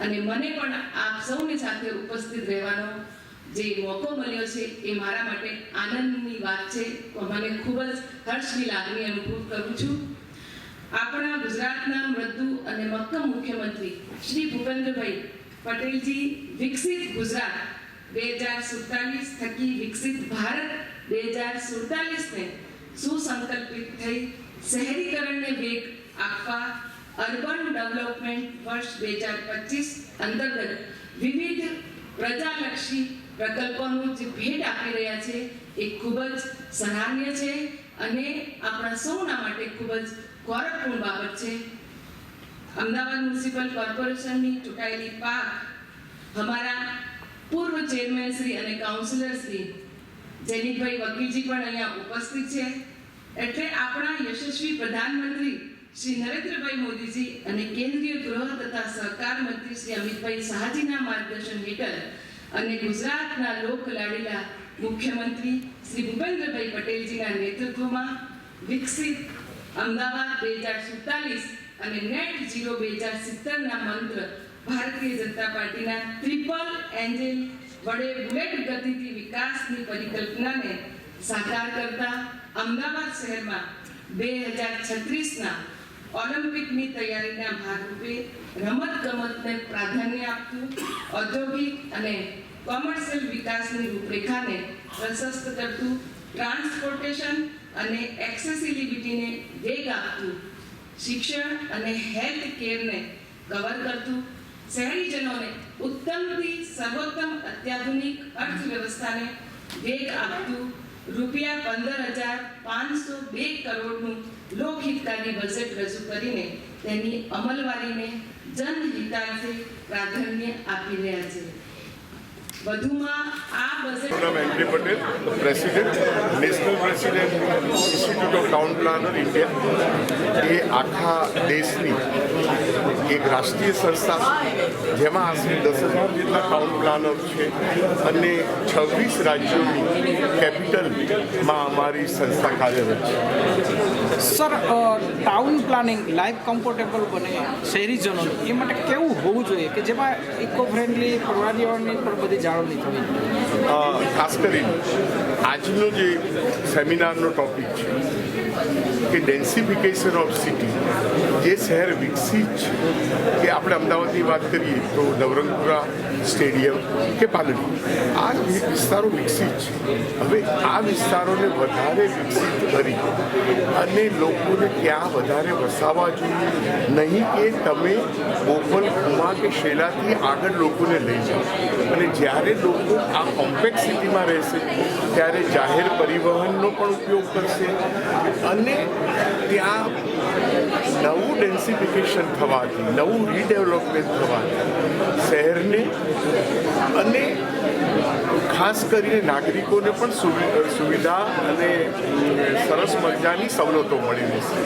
અને મને પણ આપ સૌની સાથે ઉપસ્થિત રહેવાનો જે મોકો મળ્યો છે એ મારા માટે આનંદની વાત છે. મને ખૂબ જ હર્ષની લાગણી અનુભવ કરું છું. આપણા ગુજરાતના મૃદુ અને મક્કમ મુખ્યમંત્રી શ્રી ભૂપેન્દ્રભાઈ પટેલજી વિકસિત ગુજરાત બે હજાર સુડતાલીસ થકી વિકસિત ભારત બે હજાર સુડતાલીસને સુસંકલ્પિત થઈ શહેરીકરણને વેગ આપવા અર્બન ડેવલપમેન્ટ વર્ષ બે હજાર પચીસ અંતર્ગત વિવિધ પ્રજાલક્ષી પ્રકલ્પોનું જે ભેટ આપી રહ્યા છે, એ ખૂબ જ સરાહનીય છે અને આપણા સૌના માટે ખૂબ જ ગૌરવપૂર્ણ બાબત છે. અમદાવાદ મ્યુનિસિપલ કોર્પોરેશનની ચૂંટાયેલી પાક અમારા પૂર્વ ચેરમેન શ્રી અને કાઉન્સિલર શ્રી જેનીભાઈ વકીલજી પણ અહીંયા ઉપસ્થિત છે. એટલે આપણા યશસ્વી પ્રધાનમંત્રી શ્રી નરેન્દ્રભાઈ મોદીજી અને કેન્દ્રીય ગૃહ તથા સહકાર મંત્રી શ્રી અમિતભાઈ શાહજીના માર્ગદર્શન હેઠળ અને ગુજરાતના લોક લાડીલા મુખ્યમંત્રી શ્રી ભૂપેન્દ્રભાઈ પટેલજીના નેતૃત્વમાં વિકસિત અમદાવાદ બે હજાર સુડતાલીસ અને નેટ ઝીરો બે હજાર સિત્તેરના મંત્ર ભારતીય જનતા પાર્ટીના ટ્રિપલ એન્જિન વડે બુલેટ ગતિથી વિકાસની પરિકલ્પનાને સાકાર કરતા અમદાવાદ શહેરમાં બે હજાર છત્રીસના ઓલિમ્પિકની તૈયારીના ભાગરૂપે રમત ગમતને પ્રાધાન્ય આપતું ઔદ્યોગિક અને કોમર્શિયલ વિકાસની રૂપરેખાને પ્રશસ્ત કરતું ટ્રાન્સપોર્ટેશન અને એક્સેસિબિલિટીને વેગ આપતું શિક્ષણ અને હેલ્થ કેરને કવર કરતું શહેરીજનોને ઉત્તમથી સર્વોત્તમ અત્યાધુનિક અર્થવ્યવસ્થાને વેગ આપતું રૂપિયા પંદર હજાર પાંચસો બે કરોડનું લોકહિતકારી બજેટ રજૂ કરીને તેની અમલવારીને જનહિતાર્થે પ્રાધાન્ય આપી રહ્યા છે. વધુમાં આ entry Patel president national president institute of town planner India. એ આખા દેશની એક રાષ્ટ્રીય સંસ્થા જેમાં આશરે દસ હજાર જેટલા ટાઉન પ્લાનર છે અને છવ્વીસ રાજ્યોની કેપિટલમાં અમારી સંસ્થા કાર્યરત છે. Sir town planning life comfortable બને શહેરીજનો એ માટે કેવું હોવું જોઈએ કે જેમાં ઇકો ફ્રેન્ડલી પર્યાવરણની પણ બધી જાળવણી થવી ખાસ કરીને આજનો જે સેમિનારનો ટોપિક છે કે ડેન્સિફિકેશન ઓફ સિટી જે શહેર વિકસિત છે, કે આપણે અમદાવાદની વાત કરીએ તો નવરંગપુરા સ્ટેડિયમ કે પાલડી, આ વિસ્તારો વિકસિત છે, હવે આ વિસ્તારોને વધારે વિકસિત કરી અને લોકોને ત્યાં વધારે વસાવા જોઈએ. નહીં કે તમે બોપલ કુમા કે શેલાથી આગળ લોકોને લઈ જાઓ. અને જ્યારે લોકો આ કોમ્પેક્ટ સિટીમાં રહેશે, ત્યારે જાહેર પરિવહનનો પણ ઉપયોગ કરશે અને ત્યાં નવું ડેન્સિફિકેશન થવાથી, નવું રીડેવલપમેન્ટ થવાથી શહેરને અને ખાસ કરીને નાગરિકોને પણ સુવિધા અને સરસ મજાની સવલતો મળી રહેશે.